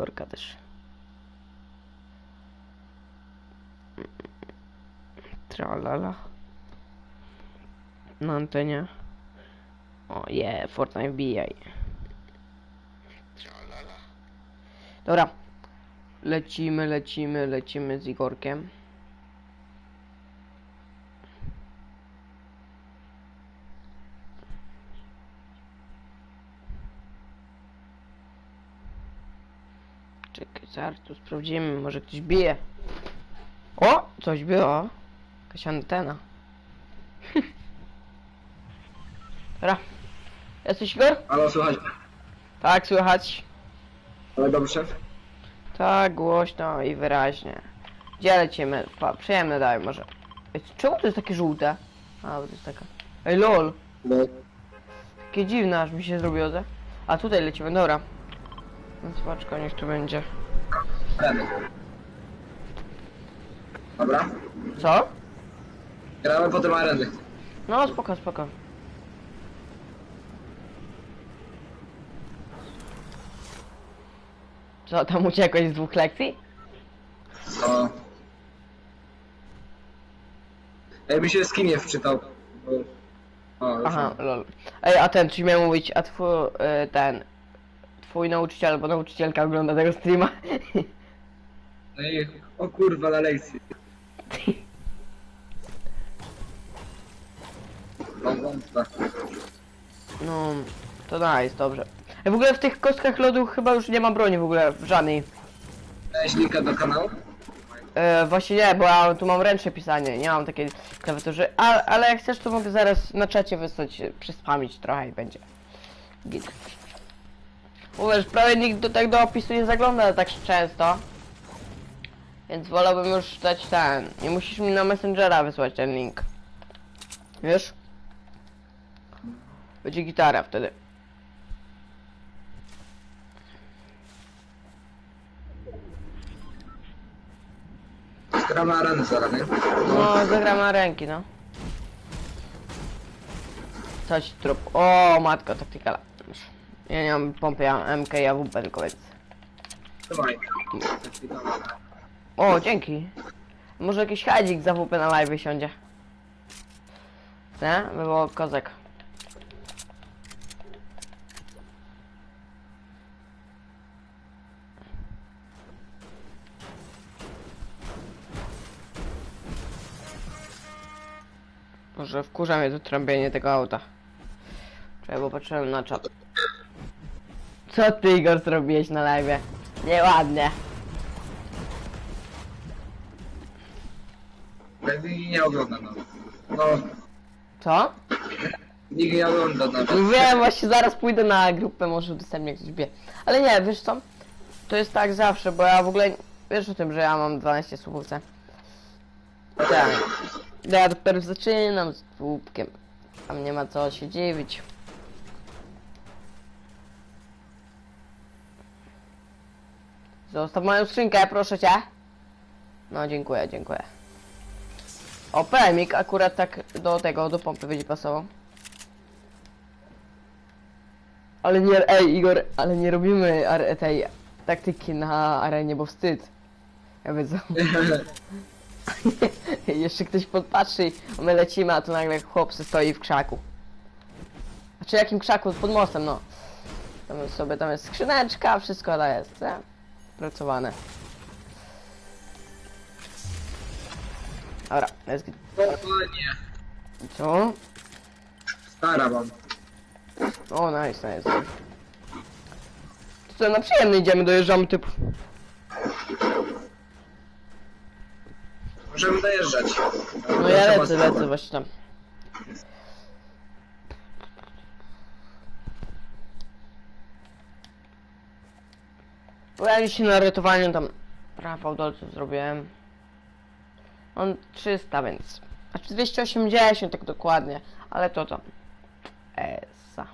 Igorka też. Tralala. Na antenie. O je, Fortnite wbijaj. Dobra. Lecimy, lecimy, lecimy z Igorkiem. Czekaj, zaraz tu sprawdzimy, może ktoś bije. O! Coś było. Jakaś antena. Dobra. Jesteś Igor? Halo, słuchaj. Tak, słychać. Ale dobrze. Tak, głośno i wyraźnie. Gdzie lecimy? Pa, przyjemne daj może. Ej, Czemu to jest takie żółte? A, bo to jest taka... Ej, lol. No. Takie dziwne, aż mi się zrobiło, ze. A tutaj lecimy, dobra. No zobaczko, niech tu będzie. Gramy. Dobra. Co? Gramy potem areny. No, spoko, spoko. Co, tam uciekłeś z dwóch lekcji? O. Ej, mi się skin nie wczytał. O, już Aha, lol. Ej, a ten, czy miał mówić, a twój, y, ten, twój nauczyciel albo nauczycielka ogląda tego streama? Ej, o kurwa, na lekcji. No, wątpa. No, to nice, dobrze. Ej, w ogóle w tych kostkach lodu chyba już nie ma broni w ogóle, w żadnej. Dałeś linka do kanału? E, właśnie nie, bo ja tu mam ręczne pisanie, nie mam takiej klawiatury, a, ale jak chcesz to mogę zaraz na czacie wysłać, e, przyspamić trochę i będzie. Git. Uwierz, prawie nikt do tak do opisu nie zagląda tak często. Więc wolałbym już dać ten. Nie musisz mi na Messengera wysłać ten link. Wiesz? Będzie gitara wtedy. Gramy areny zaraz, nie? No, zagram na ręki, no. Coś trup. O, matko, taktykala. Ja nie mam pompy, ja mam MK, ja WP tylko więc. Dawaj. O, dzięki. Może jakiś hadzik za WP na live siądzie. Nie? By było kozak. Może wkurza mnie to trąbienie tego auta. Czekaj, bo patrzyłem na czat. Co ty Igor zrobiłeś na live? Nieładnie. Nikt nie ogląda nawet. No, Co? nikt nie ogląda nawet. No wiem, właśnie zaraz pójdę na grupę, może udostępnię ktoś wie. Ale nie, wiesz co? To jest tak zawsze, bo ja w ogóle wiesz o tym, że ja mam 12 słów, co? Tak. Ja dopiero zaczynam z łupkiem. Tam nie ma co się dziwić. Zostaw moją skrzynkę, proszę cię. No, dziękuję, dziękuję. O, PMik akurat tak do tego, do pompy będzie pasował. Ale nie, ej Igor, ale nie robimy tej taktyki na arenie, bo wstyd. Ja wiedzę. Jeszcze ktoś podpatrzy my lecimy, a tu nagle chłop stoi w krzaku. Znaczy jakim krzaku? Pod mostem, no. Tam jest sobie, tam jest skrzyneczka, wszystko to jest, nie? Pracowane. Dobra, let's get... Dokładnie. Co? Stara mam. O, nice, nice. To co, na przyjemny idziemy, dojeżdżamy typ. Możemy dojeżdżać. No ja lecę, lecę właśnie tam. Pojawi się na ratowaniu tam Rafał Dolców zrobiłem. On 300, więc... Znaczy 280 tak dokładnie, ale to tam. Esa.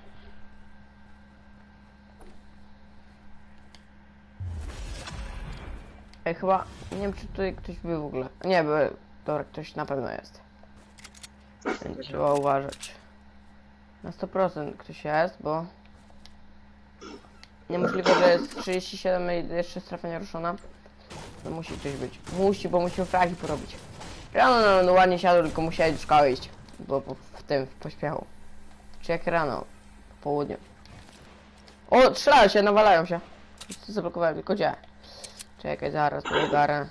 Ej, chyba, nie wiem czy tutaj ktoś był w ogóle. Nie, by, dobra, ktoś na pewno jest. Trzeba uważać. Na 100% ktoś jest, bo... Niemożliwe, że jest 37 i jeszcze strefa nie ruszona. No musi coś być. Musi, bo musimy fragi porobić. Rano no, no, ładnie siadł, tylko musieli do szkoły iść. Bo po, w tym, w pośpiechu. Czy jak rano? Po południu. O, strzelają się, nawalają się. Zablokowałem, tylko gdzie? Czekaj, zaraz, ugarę.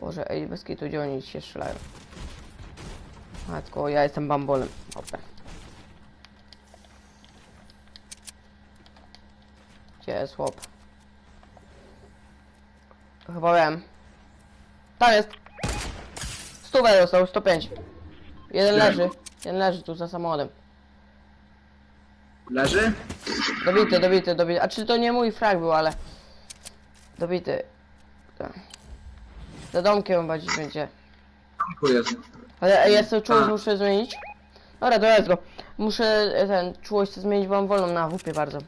Boże, ej, bez kitu, gdzie oni się strzelają? Matko, ja jestem bambolem. Dobra. Gdzie jest chłop? Chyba wiem. Tam jest. Stówę dostał, 105. Jeden Gdzie? leży. Jeden leży tu za samochodem. Leży? Dobity, dobity, dobity. A czy to nie mój frag był, ale... Dobity. Tak. Za domkiem bardziej będzie. Tu jest. Ale ej, jest to czułość, muszę zmienić. Dobra, to jest go. Muszę e, ten czułość zmienić, bo mam wolną na WP bardzo.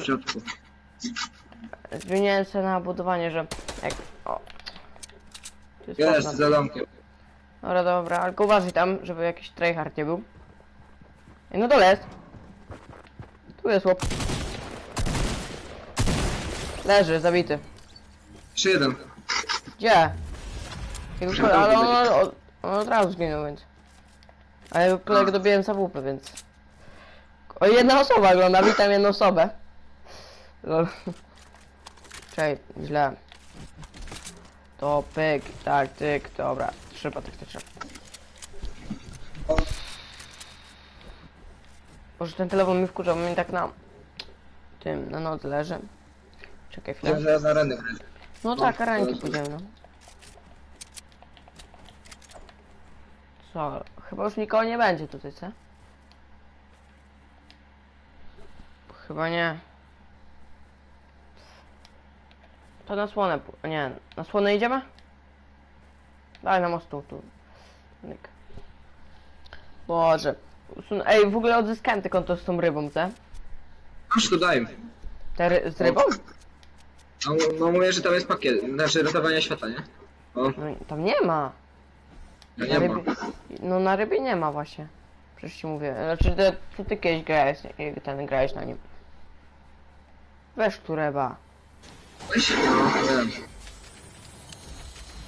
W środku. zmieniłem sobie na budowanie, że jak... O. Tu jest Jest, za domkiem. Dobra, dobra, ale uważaj tam, żeby jakiś tryhard nie był. Ej, no dole jest. Tu jest chłop. Leży, zabity. Jeszcze jeden. Gdzie? Jego Przy kole, ale on, on, on od razu zginął, więc... A jego kolegę dobiłem za WP, więc... O, jedna osoba ogląda, witam jedną osobę. Lol. Czekaj, źle. To pyk, tak, tyk, dobra. Trzeba taktyczne. Może ten telefon mi wkurzał, mi tak na... Tym, na noc leży. Czekaj chwilę. Ja zaraz na rany wręcz. No No, tak, ranki pójdziemy, no. Co? Chyba już nikogo nie będzie tutaj, co? Chyba nie. To na słonę, nie, na słonę idziemy? Daj na mostu, tu. Nyk. Boże. Ej, w ogóle odzyskałem te konto z tą rybą, co? Tu daj. Te ry- z rybą? No, no mówię, że tam jest pakiet, znaczy ratowania świata, nie? O, No, tam nie ma. Na nie ma. no na rybie nie ma właśnie. Przecież ci mówię. Znaczy to, to ty kiedyś grałeś, ten grałeś na nim. Weź tu ryba. No, wiem.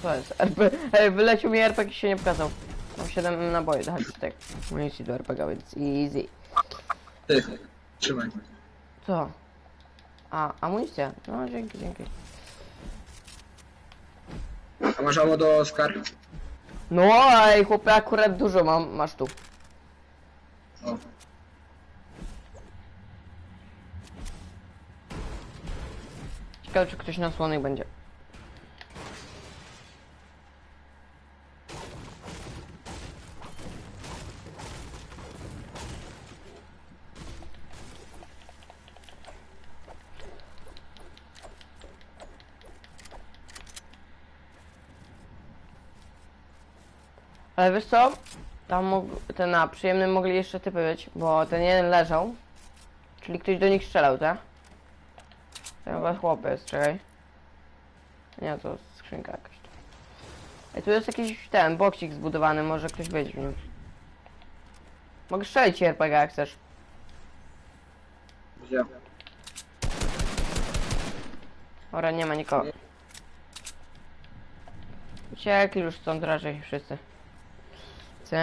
To jest RP. Ej, wyleciał mi RPG i się nie pokazał. Mam 7 naboi, daj tak. Amunicji do RPG, więc easy. Ty, trzymaj. Co? A, amunicja. No dzięki, dzięki. A masz ammo do Scar? No ej, chłopie, akurat dużo mam, masz tu. O. Ciekawe, czy ktoś na słonych będzie. Ale wiesz co? Tam mógł, ten na przyjemnym mogli jeszcze typy być, bo ten jeden leżał. Czyli ktoś do nich strzelał, tak? Chyba chłopiec, czekaj. Nie, to skrzynka jakaś. Ej, tu jest jakiś ten boksik zbudowany, może ktoś być w nim. Mogę strzelić RPG jak chcesz. Gdzie? Ora, nie ma nikogo. Uciekli już stąd raczej wszyscy. Co?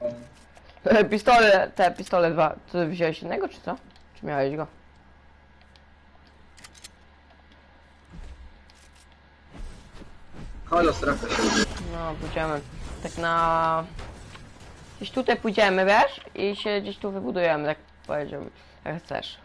O. E, Pistole, te pistole dwa. Co, wziąłeś innego czy co? Czy miałeś go? Strefy się. No, pójdziemy. Tak na... Gdzieś tutaj pójdziemy, wiesz? I się gdzieś tu wybudujemy, tak powiedziałbym. Jak chcesz.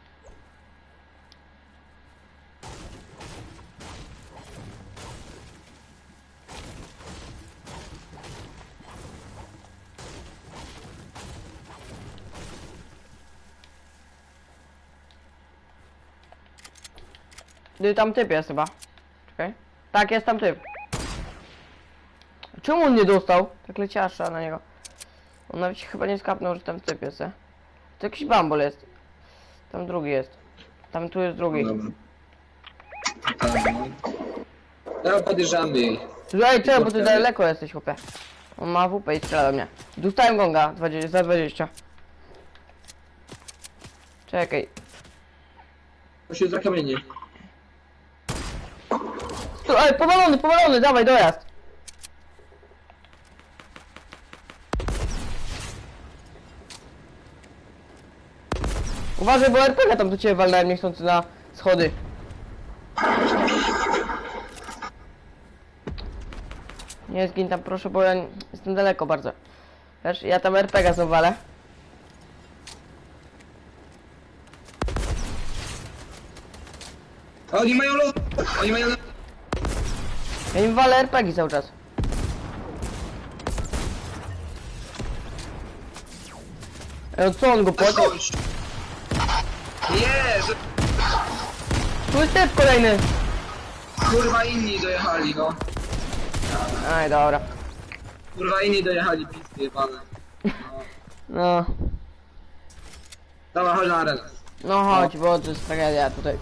Tam typ jest chyba. Czekaj. Tak, jest tam typ. Czemu on nie dostał? Tak leciała strzała na niego. On nawet się chyba nie skapnął, że tam typ jest. e. To jakiś bambol jest. Tam drugi jest. Tam tu jest drugi. Dobra. No. Podjeżdżamy. Ej, czekaj, bo ty daleko jesteś, chłopie. On ma WP i strzela do mnie. Dostałem gonga 20, za 20. Czekaj. To się zakamieni. Tu, ej, powalony, powalony, dawaj, dojazd. Uważaj, bo RPG tam do ciebie walnąłem niechcący na schody. Nie zgin tam proszę, bo ja jestem daleko bardzo. Wiesz, ja tam RPG zawalę. Oni mają lot! Oni mają lot! Ja im walę RPG cały czas. Ej, no co on go płacił? Że- Tu jest typ kolejny. Kurwa inni dojechali, no. Aj, dobra. Kurwa inni dojechali, pisty jebane. No. No, Dobra, chodź na arenę. no chodź, bo to jest tragedia tutaj.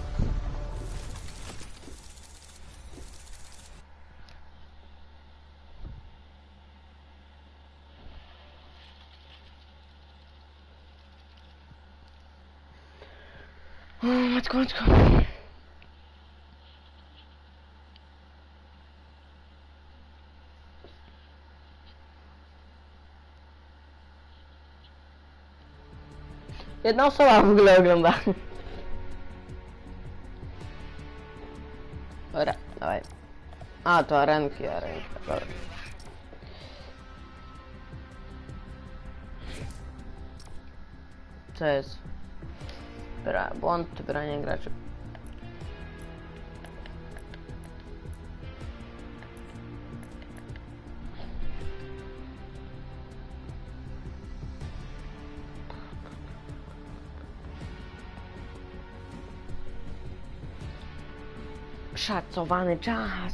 O, matko, matko. Jedna osoba w ogóle ogląda. Dobra, dawaj. A, to arenki, arenki, dobra. Co jest? Bra, błąd brania graczy. Szacowany czas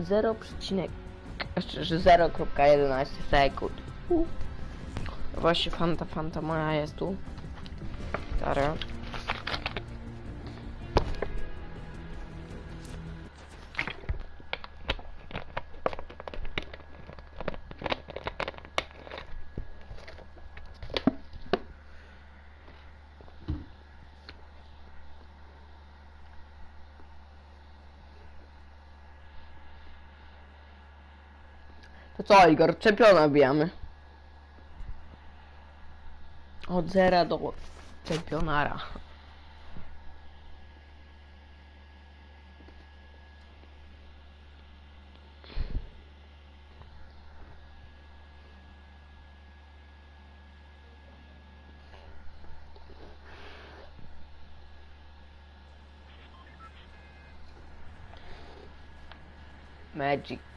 0, że 0,11 sekund. Właśnie fanta, fanta moja jest tu. Stara. To co, Igor? Czempiona bijamy. Od zera do campionara Magic.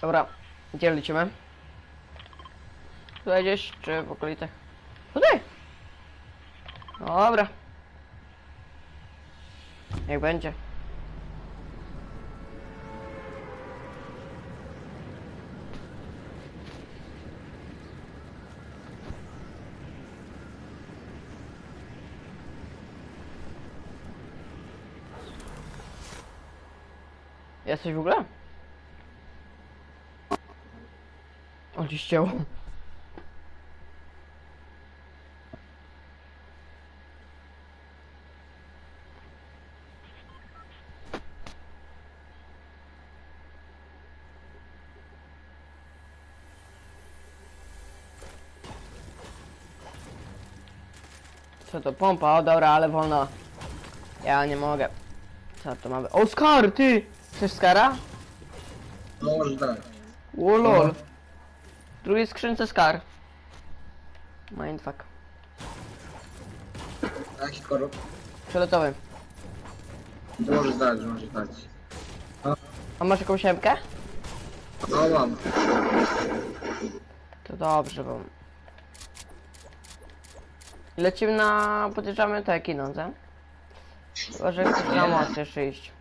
Dobra, gdzie lecimy? Tutaj gdzieś, czy w okolicach? Tutaj! Dobra. Jak będzie. Jesteś w ogóle? O, ci ścięło. Co to pompa? O dobra, ale wolno. Ja nie mogę. Co to mamy? O, Skar, ty! Chcesz Skara? No może. O lol. Drugiej skrzynce skar. Mindfuck. Jaki korop? Przeletowy. To możesz dać, możesz dać. A masz jakąś siemkę? No mam. To dobrze, bo... Lecimy na... podjeżdżamy te kino, co? Chyba, że chcesz na most jeszcze iść.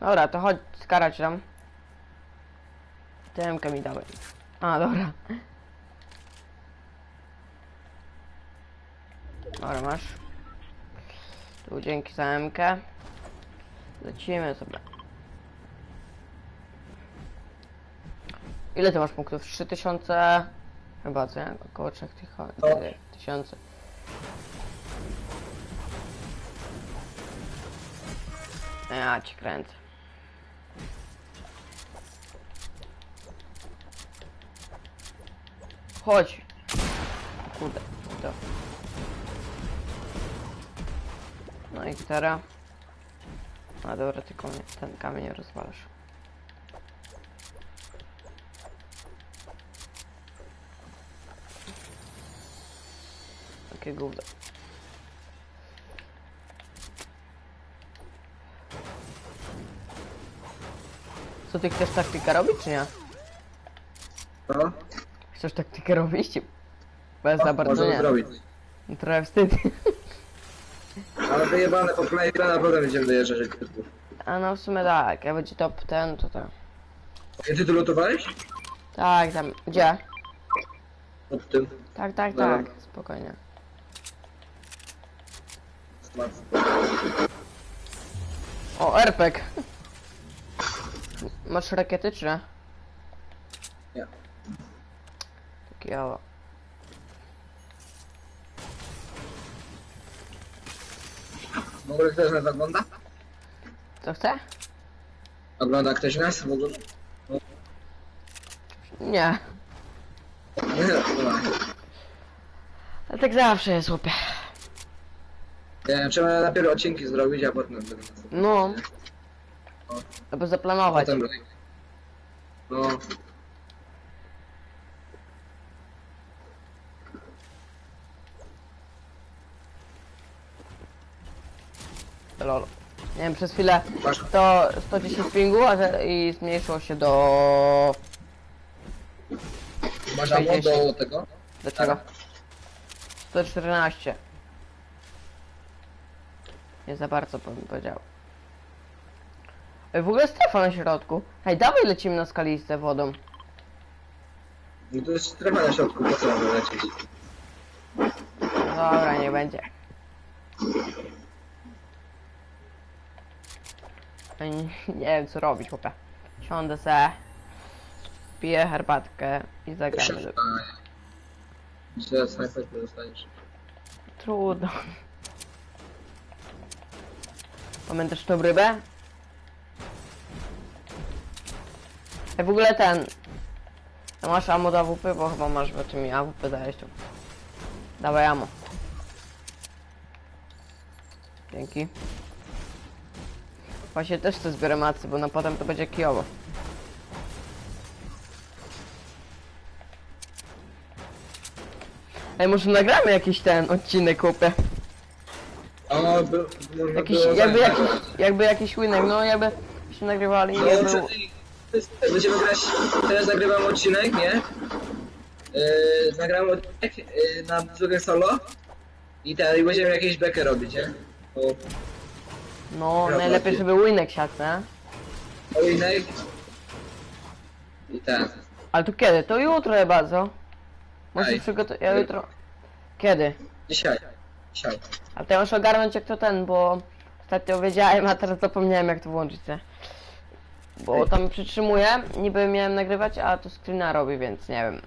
Dobra, to chodź skarać tam. TMK mi dałeś. A, dobra. Dobra, masz. Tu dzięki za MK. Lecimy sobie. Ile ty masz punktów? 3000? Chyba co nie? Około 3000. No. Ja ci kręcę. Chodź. Kurde, to. No i teraz. A dobra, tylko ten kamień rozwalasz. Takie gówno. Co ty chcesz taktykę robić, czy nie? No, Chcesz taktykę robić? Bez za bardzo możemy nie. zrobić. Trochę wstyd. Ale wyjebane, po kolei na potem będziemy dojeżdżać. A no w sumie tak, jak będzie top ten, to tak. I ty tu lutowałeś? Tak, tam, gdzie? Pod tym. Tak, tak, Dobra. tak, spokojnie. O, RPG. Masz rakiety, czy nie? Nie. Jało. W ogóle ktoś nas ogląda? Co chce? Ogląda ktoś nas w ogóle? Nie. Nie, no. Ale tak zawsze jest, łopie. Nie, trzeba najpierw odcinki zrobić, a potem będę No. Albo zaplanować. Potem No, Lol. Nie wiem, przez chwilę masz to 110 pingu, a że, i zmniejszyło się do... Masz ammo do tego? Do czego? 114. Nie za bardzo bym powiedział. Ej, W ogóle strefa na środku. Hej, dawaj lecimy na skalistę wodą. No to jest strefa na środku, po co mamy lecieć? Dobra, nie będzie. Nie wiem co robić, chłopie. Siądę se, piję herbatkę i zagramy. do- snajper dostaniesz. Trudno. Pamiętasz tą rybę? Ej, w ogóle ten... A Masz ammo do AWP, bo chyba masz, bo ty mi AWP dałeś tu. Dawaj ammo. Dzięki. Właśnie też chcę zbiorę macy, bo na potem to będzie kijowo. Ej, może nagramy jakiś ten odcinek, chłopie. O, by, można Jakiś, jakby jakiś, jakby jakiś winek, no jakby się nagrywali, No, to jest- Będziemy grać, teraz nagrywam odcinek, nie? Yy, nagramy odcinek yy, na drugą solo i ten, i będziemy jakieś bekę robić, nie? O, No, Dobra, najlepiej, żeby winek siadł, nie? i ten. Ale to kiedy? To jutro chyba, co? Muszę Ej. przygotować, ja jutro... Kiedy? Dzisiaj. Dzisiaj. Ale to ja muszę ogarnąć jak to ten, bo ostatnio wiedziałem, a teraz zapomniałem jak to włączyć, nie? Bo Ej. tam przytrzymuję, niby miałem nagrywać, a to screena robi, więc nie wiem.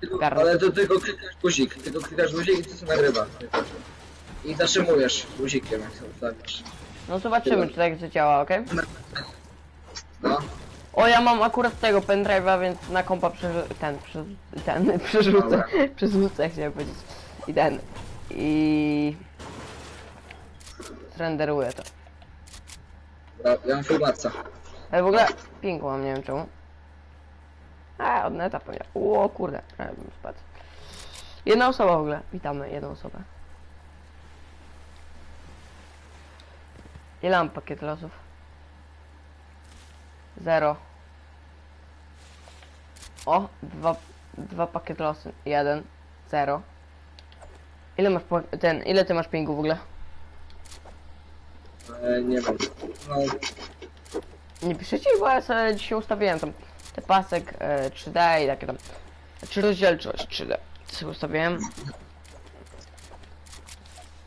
Tylko, ale to tylko klikasz guzik, tylko klikasz guzik i to się nagrywa. I zatrzymujesz guzikiem, jak sobie ustawisz. No zobaczymy, czy tak działa, okej? No. O, ja mam akurat tego pendrive'a, więc na kompa przerzu- ten, prze- ten, przerzucę, przerzucę, chciałem powiedzieć. I ten, i... Renderuję to. Dobra, ja mam filmarca. Ale w ogóle ping mam, nie wiem czemu. A, od neta pewnie. O kurde, prawie bym spadł. Jedna osoba w ogóle, witamy jedną osobę. Ile mam pakiet losów? Zero. O, dwa, dwa pakiet losy. Jeden, zero. Ile masz ten, ile ty masz pingu w ogóle? E, nie wiem. No, Nie piszecie, bo ja sobie dzisiaj ustawiłem tam te pasek e, 3D i takie tam. Czy rozdzielczość 3D. Sobie ustawiłem.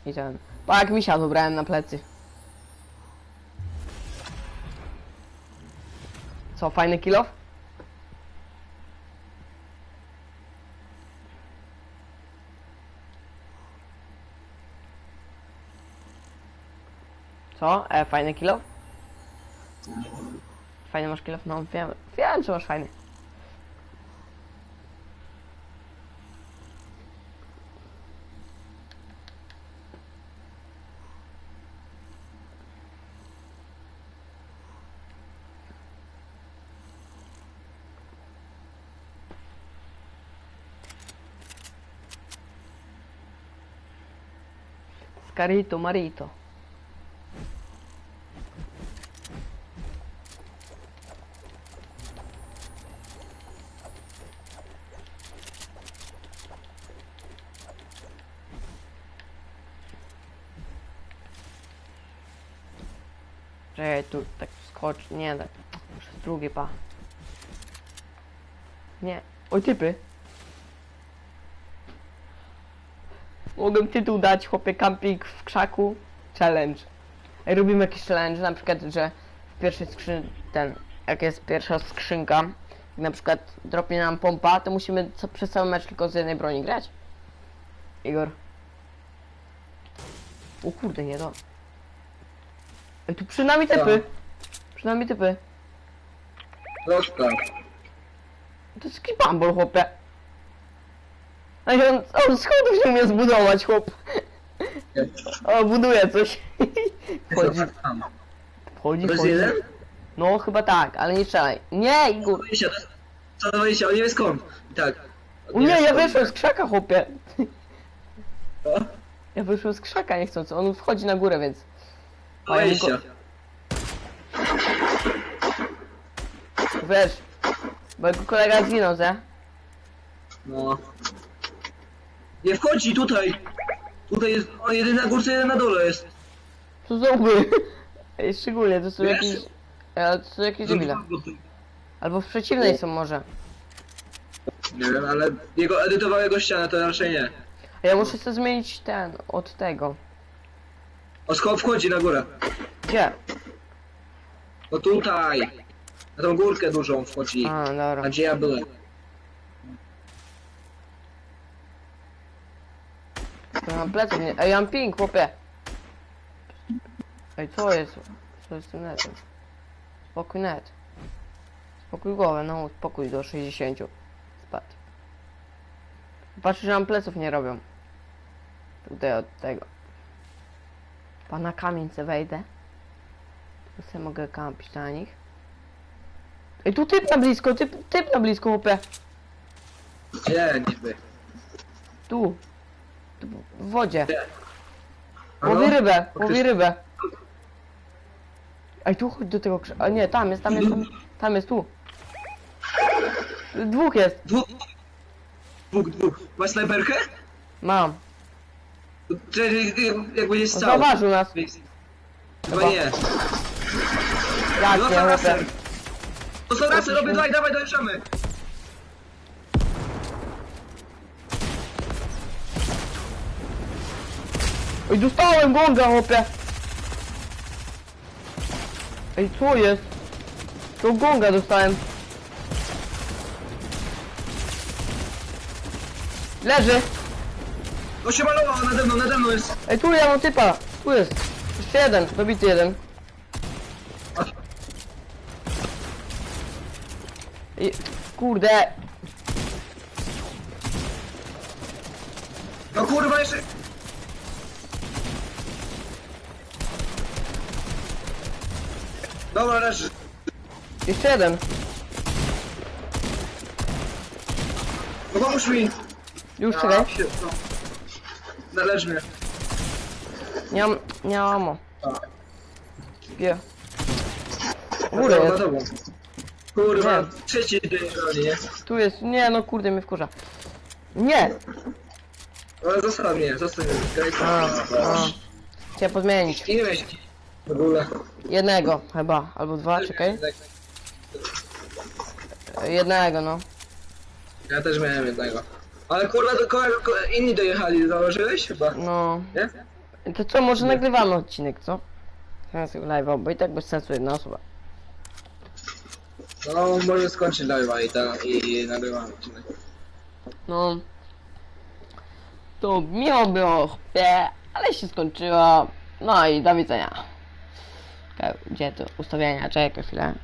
I ten. Bo jak misia wybrałem na plecy. Co, fajny kilof? Co? E, fajny kilof? Fajny masz kilof? No wiem, wiem, że masz fajny. carito marito. Čekaj tu, tako skoči, nije da, drugi pa. Nije, oj tipi. Mogę tytuł dać, chłopie, camping w krzaku, challenge. Robimy jakiś challenge, na przykład, że w pierwszej skrzyn, ten, jak jest pierwsza skrzynka, na przykład dropnie nam pompa, to musimy co, przez cały mecz tylko z jednej broni grać. Igor. O kurde, nie to. Ej, tu przy nami typy. Przy nami typy. Zostaw. To jest jakiś bambol, chłopie. Ej, on, on schodów nie umie zbudować, chłop. O, buduje coś. Tam. To jest wchodzi. jeden? No, chyba tak, ale nie strzelaj. Nie, Igor. 20, co 20, on nie wie skąd. I tak. O nie, ja wyszłem z krzaka, chłopie. Ja wyszłem z krzaka niechcący. On wchodzi na górę, więc... A ja mu go- 20. Wiesz, bo jego kolega zginął, ze? No. Nie wchodzi tutaj. Tutaj jest, o jeden na górce, jeden na dole jest. Co znowu? Ej, szczególnie, to są Wiesz? jakieś... e, To są jakieś debile. Albo w przeciwnej są może. Nie wiem, ale jego edytowałego ścianę to raczej nie. A ja muszę sobie zmienić ten, od tego. O, skąd wchodzi na górę? Gdzie? No tutaj. Na tą górkę dużą wchodzi. A, dobra. A gdzie ja byłem? Ja mam pleców nie... Ej, ja mam ping, chłopie. Ej, co jest? Co jest z tym netem? Spokój net. Spokój głowę, no spokój do 60. Spadł. Patrz, że mam pleców nie robią. Tutaj od tego. Pana kamieńce wejdę. Tu sobie mogę kampić na nich. Ej, tu typ na blisko, typ, typ na blisko, chłopie. Gdzie niby? Tu. W wodzie. Halo? Łowi rybę, Faktycznie. łowi rybę. Ej, tu chodź do tego krza... A nie, tam jest, tam jest, tam, tam jest, tu. Dwóch jest. Dwóch. Dwóch, dwóch. Masz snajperkę? Mam. Czy jak będzie On strzał? zauważył nas. Chyba nie. No to chłopie. rasem. To są rasy, robię, dawaj, dawaj, dojeżdżamy. Ej, dostałem gonga, chłopie. Ej, co jest? To gonga dostałem. Leży. No się malowało nade mną, nade mną jest. Ej, tu ja mam typa. Tu jest. Jeszcze jeden, dobity jeden. I, kurde. No kurwa jeszcze. Dobra, leży. Jeszcze jeden. No pomóż mi. Już czekaj. się- no. Należy mnie. Nie mam, nie mam ammo. A. Gdzie? Góry tobą, na jest. tobą. Kurwa, Nie. trzeci tej broni, nie? Tu jest. Nie no kurde mnie wkurza. Nie! Ale zostaw mnie, zostaw mnie. Graj A, tam. a. Chciałem podmienić. Ile miałeś w ogóle? Jednego chyba. Albo dwa, czekaj. Jednego no. Ja też miałem jednego. Ale kurwa, to ko- ko- inni dojechali, założyłeś chyba, No. nie? To co, może nagrywamy odcinek, co? Zamiast live'a, bo i tak bez sensu jedna osoba. No, może skończyć live'a i, ta, i nagrywam odcinek. No. To miło było, chłopie, ale się skończyło. No i do widzenia. Gdzie tu ustawienia? Czekaj chwilę.